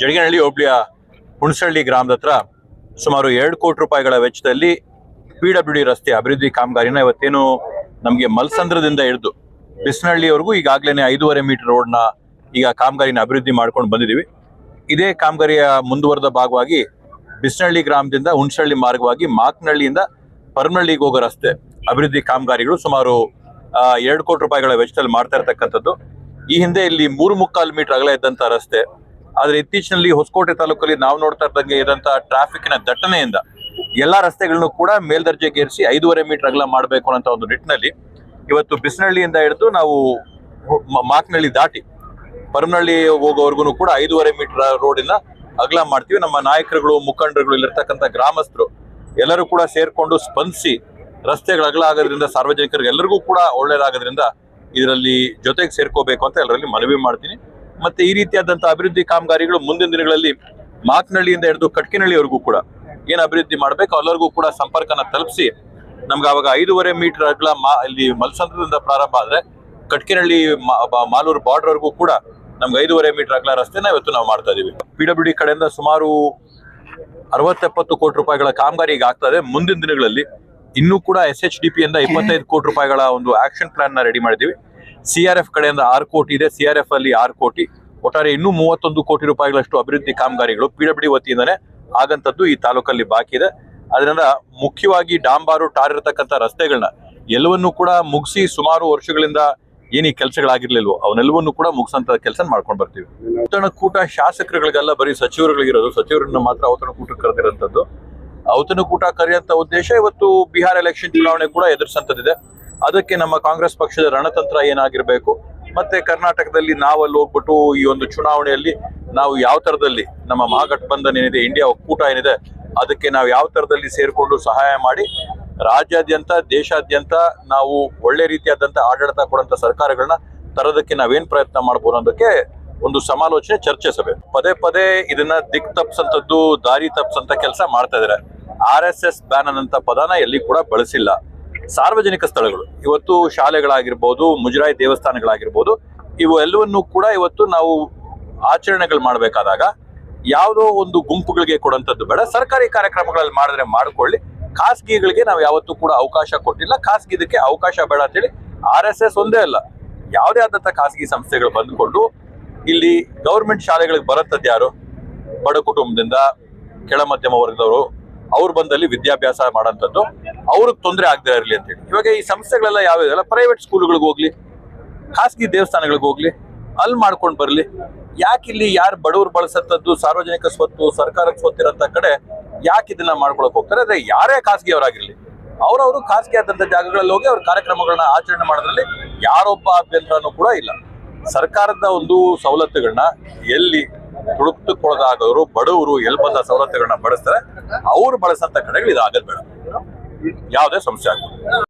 ಜಡಿಗನಹಳ್ಳಿ ಹೋಬಳಿಯ ಹುಣಸಳ್ಳಿ ಗ್ರಾಮದ ಹತ್ರ ಸುಮಾರು ಎರಡು ಕೋಟಿ ರೂಪಾಯಿಗಳ ವೆಚ್ಚದಲ್ಲಿ ಪಿ ಡಬ್ಲ್ಯೂ ಡಿ ರಸ್ತೆ ಅಭಿವೃದ್ಧಿ ಕಾಮಗಾರಿನ ಇವತ್ತೇನು ನಮಗೆ ಮಲ್ಸಂದ್ರದಿಂದ ಹಿಡಿದು ಬಿಸ್ನಹಳ್ಳಿವರೆಗೂ ಈಗಾಗಲೇ ಐದೂವರೆ ಮೀಟರ್ ರೋಡ್ನ ಈಗ ಕಾಮಗಾರಿನ ಅಭಿವೃದ್ಧಿ ಮಾಡ್ಕೊಂಡು ಬಂದಿದ್ದೀವಿ. ಇದೇ ಕಾಮಗಾರಿಯ ಮುಂದುವರೆದ ಭಾಗವಾಗಿ ಬಿಸ್ನಹಳ್ಳಿ ಗ್ರಾಮದಿಂದ ಹುಣಸಳ್ಳಿ ಮಾರ್ಗವಾಗಿ ಮಾಕ್ನಹಳ್ಳಿಯಿಂದ ಪರಮನಹಳ್ಳಿಗೆ ಹೋಗೋ ರಸ್ತೆ ಅಭಿವೃದ್ಧಿ ಕಾಮಗಾರಿಗಳು ಸುಮಾರು ಎರಡು ಕೋಟಿ ರೂಪಾಯಿಗಳ ವೆಚ್ಚದಲ್ಲಿ ಮಾಡ್ತಾ ಇರತಕ್ಕಂಥದ್ದು. ಈ ಹಿಂದೆ ಇಲ್ಲಿ ಮೂರು ಮುಕ್ಕಾಲು ಮೀಟರ್ ಅಗಲ ಇದ್ದಂಥ ರಸ್ತೆ ಆದ್ರೆ ಇತ್ತೀಚಿನಲ್ಲಿ ಹೊಸಕೋಟೆ ತಾಲೂಕಲ್ಲಿ ನಾವು ನೋಡ್ತಾ ಇದ್ದಂಗೆ ಇದ್ದಂತ ಟ್ರಾಫಿಕ್ನ ದಟ್ಟಣೆಯಿಂದ ಎಲ್ಲಾ ರಸ್ತೆಗಳನ್ನು ಕೂಡ ಮೇಲ್ದರ್ಜೆಗೇರಿಸಿ ಐದೂವರೆ ಮೀಟರ್ ಅಗಲ ಮಾಡಬೇಕು ಅನ್ನೋ ಒಂದು ನಿಟ್ಟಿನಲ್ಲಿ ಇವತ್ತು ಬಿಸಿನಳ್ಳಿಯಿಂದ ಹಿಡಿದು ನಾವು ಮಾಕನಳ್ಳಿ ದಾಟಿ ಪರಮನಹಳ್ಳಿ ಹೋಗೋವರೆಗೂ ಕೂಡ ಐದೂವರೆ ಮೀಟರ್ ರೋಡಿನ ಅಗಲ ಮಾಡ್ತೀವಿ. ನಮ್ಮ ನಾಯಕರುಗಳು, ಮುಖಂಡರುಗಳು, ಇಲ್ಲಿರ್ತಕ್ಕಂಥ ಗ್ರಾಮಸ್ಥರು ಎಲ್ಲರೂ ಕೂಡ ಸೇರ್ಕೊಂಡು ಸ್ಪಂದಿಸಿ ರಸ್ತೆಗಳ ಅಗಲ ಆಗೋದ್ರಿಂದ ಸಾರ್ವಜನಿಕರಿಗೆ ಎಲ್ಲರಿಗೂ ಕೂಡ ಒಳ್ಳೇದಾಗೋದ್ರಿಂದ ಇದರಲ್ಲಿ ಜೊತೆಗೆ ಸೇರ್ಕೋಬೇಕು ಅಂತ ಎಲ್ಲರಲ್ಲಿ ಮನವಿ ಮಾಡ್ತೀನಿ. ಮತ್ತೆ ಈ ರೀತಿಯಾದಂತಹ ಅಭಿವೃದ್ಧಿ ಕಾಮಗಾರಿಗಳು ಮುಂದಿನ ದಿನಗಳಲ್ಲಿ ಮಾಕ್ನಹಳ್ಳಿಯಿಂದ ಹಿಡಿದು ಕಟ್ಕಿನಹಳ್ಳಿವರೆಗೂ ಕೂಡ ಏನ್ ಅಭಿವೃದ್ಧಿ ಮಾಡಬೇಕು ಎಲ್ಲರಿಗೂ ಕೂಡ ಸಂಪರ್ಕನ ತಲುಪಿಸಿ ನಮ್ಗೆ ಅವಾಗ ಐದೂವರೆ ಮೀಟರ್ ಅಗಲ ಮಾ ಇಲ್ಲಿ ಮಲ್ಸಂದ್ರದಿಂದ ಪ್ರಾರಂಭ ಆದ್ರೆ ಕಟ್ಕಿನಹಳ್ಳಿ ಮಾಲೂರು ಬಾರ್ಡರ್ ವರೆಗೂ ಕೂಡ ನಮ್ಗೆ ಐದೂವರೆ ಮೀಟರ್ ಅಗಲ ರಸ್ತೆನ ಇವತ್ತು ನಾವು ಮಾಡ್ತಾ ಇದೀವಿ. ಪಿ ಡಬ್ಲ್ಯೂ ಕಡೆಯಿಂದ ಸುಮಾರು ಅರವತ್ತೆಪ್ಪತ್ತು ಕೋಟಿ ರೂಪಾಯಿಗಳ ಕಾಮಗಾರಿ ಈಗ ಇದೆ. ಮುಂದಿನ ದಿನಗಳಲ್ಲಿ ಇನ್ನೂ ಕೂಡ ಎಸ್ ಎಚ್ ಡಿ ಪಿ ಇಪ್ಪತ್ತೈದು ಕೋಟಿ ರೂಪಾಯಿಗಳ ಒಂದು ಆಕ್ಷನ್ ಪ್ಲಾನ್ನ ರೆಡಿ ಮಾಡಿದೀವಿ ಸಿ ಆರ್ ಎಫ್ ಕಡೆಯಿಂದ ಆರು ಕೋಟಿ ಇದೆ. ಸಿ ಆರ್ ಎಫ್ ಅಲ್ಲಿ ಆರು ಕೋಟಿ. ಒಟ್ಟಾರೆ ಇನ್ನೂ ಮೂವತ್ತೊಂದು ಕೋಟಿ ರೂಪಾಯಿಗಳಷ್ಟು ಅಭಿವೃದ್ಧಿ ಕಾಮಗಾರಿಗಳು ಪಿ ಡಬ್ಲ್ಯೂ ವತಿಯಿಂದನೇ ಆಗಂತದ್ದು ಈ ತಾಲೂಕಲ್ಲಿ ಬಾಕಿ ಇದೆ. ಅದರಿಂದ ಮುಖ್ಯವಾಗಿ ಡಾಂಬಾರು, ಟಾರ್ ಇರತಕ್ಕಂಥ ರಸ್ತೆಗಳನ್ನ ಎಲ್ಲವನ್ನೂ ಕೂಡ ಮುಗಿಸಿ ಸುಮಾರು ವರ್ಷಗಳಿಂದ ಏನು ಈ ಕೆಲಸಗಳಾಗಿರ್ಲಿಲ್ವೋ ಅವನ್ನೆಲ್ಲವನ್ನೂ ಕೂಡ ಮುಗಿಸಂತ ಕೆಲಸ ಮಾಡ್ಕೊಂಡು ಬರ್ತೀವಿ. ಔತಣಕೂಟ ಶಾಸಕರುಗಳಿಗೆಲ್ಲ ಬರೀ ಸಚಿವರುಗಳಿಗಿರೋದು, ಸಚಿವರನ್ನ ಮಾತ್ರ ಔತಣಕೂಟಕ್ಕೆ ಕರೆದಿರೋಂಥದ್ದು. ಔತಣಕೂಟ ಕರೆಯುವಂತ ಉದ್ದೇಶ ಇವತ್ತು ಬಿಹಾರ್ ಎಲೆಕ್ಷನ್ ಚುನಾವಣೆ ಕೂಡ ಎದುರಿಸಂತದಿದೆ ಅದಕ್ಕೆ ನಮ್ಮ ಕಾಂಗ್ರೆಸ್ ಪಕ್ಷದ ರಣತಂತ್ರ ಏನಾಗಿರಬೇಕು? ಮತ್ತೆ ಕರ್ನಾಟಕದಲ್ಲಿ ನಾವಲ್ಲಿ ಹೋಗ್ಬಿಟ್ಟು ಈ ಒಂದು ಚುನಾವಣೆಯಲ್ಲಿ ನಾವು ಯಾವ ತರದಲ್ಲಿ ನಮ್ಮ ಮಹಾಗಠಬಂಧನ್ ಏನಿದೆ, ಇಂಡಿಯಾ ಒಕ್ಕೂಟ ಏನಿದೆ, ಅದಕ್ಕೆ ನಾವು ಯಾವ ತರದಲ್ಲಿ ಸೇರಿಕೊಂಡು ಸಹಾಯ ಮಾಡಿ ರಾಜ್ಯಾದ್ಯಂತ, ದೇಶಾದ್ಯಂತ ನಾವು ಒಳ್ಳೆ ರೀತಿಯಾದಂತ ಆಡಳಿತ ಕೊಡುವಂತ ಸರ್ಕಾರಗಳನ್ನ ತರೋದಕ್ಕೆ ನಾವೇನ್ ಪ್ರಯತ್ನ ಮಾಡ್ಬೋದು ಅನ್ನೋದಕ್ಕೆ ಒಂದು ಸಮಾಲೋಚನೆ ಚರ್ಚೆ ಸಭೆ ಪದೇ ಪದೇ ಇದನ್ನ ದಿಕ್ ತಪ್ಸಂತದ್ದು ದಾರಿ ತಪ್ಸಂತ ಕೆಲಸ ಮಾಡ್ತಾ ಇದಾರೆ ಆರ್ ಎಸ್ ಎಸ್ ಬ್ಯಾನ್ ಅನ್ನಂತ ಪದನ ಎಲ್ಲಿ ಕೂಡ ಬಳಸಿಲ್ಲ. ಸಾರ್ವಜನಿಕ ಸ್ಥಳಗಳು. ಇವತ್ತು ಶಾಲೆಗಳಾಗಿರ್ಬೋದು, ಮುಜರಾಯಿ ದೇವಸ್ಥಾನಗಳಾಗಿರ್ಬೋದು, ಇವು ಎಲ್ಲವನ್ನೂ ಕೂಡ ಇವತ್ತು ನಾವು ಆಚರಣೆಗಳು ಮಾಡಬೇಕಾದಾಗ ಯಾವುದೋ ಒಂದು ಗುಂಪುಗಳಿಗೆ ಕೊಡುವಂಥದ್ದು ಬೇಡ. ಸರ್ಕಾರಿ ಕಾರ್ಯಕ್ರಮಗಳಲ್ಲಿ ಮಾಡಿದ್ರೆ ಮಾಡ್ಕೊಳ್ಳಿ. ಖಾಸಗಿಗಳಿಗೆ ನಾವು ಯಾವತ್ತೂ ಕೂಡ ಅವಕಾಶ ಕೊಟ್ಟಿಲ್ಲ. ಖಾಸಗಿ ಇದಕ್ಕೆ ಅವಕಾಶ ಬೇಡ ಅಂತೇಳಿ ಆರ್ ಎಸ್ ಎಸ್ ಒಂದೇ ಅಲ್ಲ. ಯಾವುದೇ ಆದಂಥ ಖಾಸಗಿ ಸಂಸ್ಥೆಗಳು ಬಂದುಕೊಂಡು ಇಲ್ಲಿ ಗೌರ್ಮೆಂಟ್ ಶಾಲೆಗಳಿಗೆ ಬರುತ್ತದ್ದು ಯಾರು? ಬಡ ಕುಟುಂಬದಿಂದ ಕೆಳ ಮಧ್ಯಮ ವರ್ಗದವರು ಅವ್ರು ಬಂದಲ್ಲಿ ವಿದ್ಯಾಭ್ಯಾಸ ಮಾಡೋಂಥದ್ದು. ಅವ್ರಿಗೆ ತೊಂದರೆ ಆಗದೆ ಇರಲಿ ಅಂತೇಳಿ ಇವಾಗ ಈ ಸಂಸ್ಥೆಗಳೆಲ್ಲ ಯಾವ್ಯಾವಲ್ಲ ಪ್ರೈವೇಟ್ ಸ್ಕೂಲ್ಗಳಿಗೆ ಹೋಗ್ಲಿ, ಖಾಸಗಿ ದೇವಸ್ಥಾನಗಳಿಗೆ ಹೋಗ್ಲಿ, ಅಲ್ಲಿ ಮಾಡ್ಕೊಂಡು ಬರಲಿ. ಯಾಕೆ ಇಲ್ಲಿ ಯಾರು ಬಡವರು ಬಳಸತ್ತದ್ದು ಸಾರ್ವಜನಿಕ ಸ್ವತ್ತು ಸರ್ಕಾರಕ್ಕೆ ಸ್ವತ್ತಿರೋಂಥ ಕಡೆ ಯಾಕೆ ಇದನ್ನ ಮಾಡ್ಕೊಳಕ್ ಹೋಗ್ತಾರೆ? ಅದೇ ಯಾರೇ ಖಾಸಗಿಯವರಾಗಿರ್ಲಿ, ಅವರವರು ಖಾಸಗಿ ಆದಂತ ಜಾಗಗಳಲ್ಲಿ ಹೋಗಿ ಅವ್ರ ಕಾರ್ಯಕ್ರಮಗಳನ್ನ ಆಚರಣೆ ಮಾಡೋದ್ರಲ್ಲಿ ಯಾರೊಬ್ಬ ಅಭ್ಯಂತರನೂ ಕೂಡ ಇಲ್ಲ. ಸರ್ಕಾರದ ಒಂದು ಸವಲತ್ತುಗಳನ್ನ ಎಲ್ಲಿ ತುಳುಕ್ತಕ್ಕೊಳಗಾಗೋರು ಬಡವರು ಎಲ್ಲಿ ಬಂದ ಸವಲತ್ತುಗಳನ್ನ ಬಳಸ್ತಾರೆ, ಅವ್ರು ಬಳಸಂತ ಕಡೆಗಳು ಇದಾಗದ್ ಬೇಡ. ಯಾವುದೇ ಸಮಸ್ಯೆ ಆಗ್ಬೋದು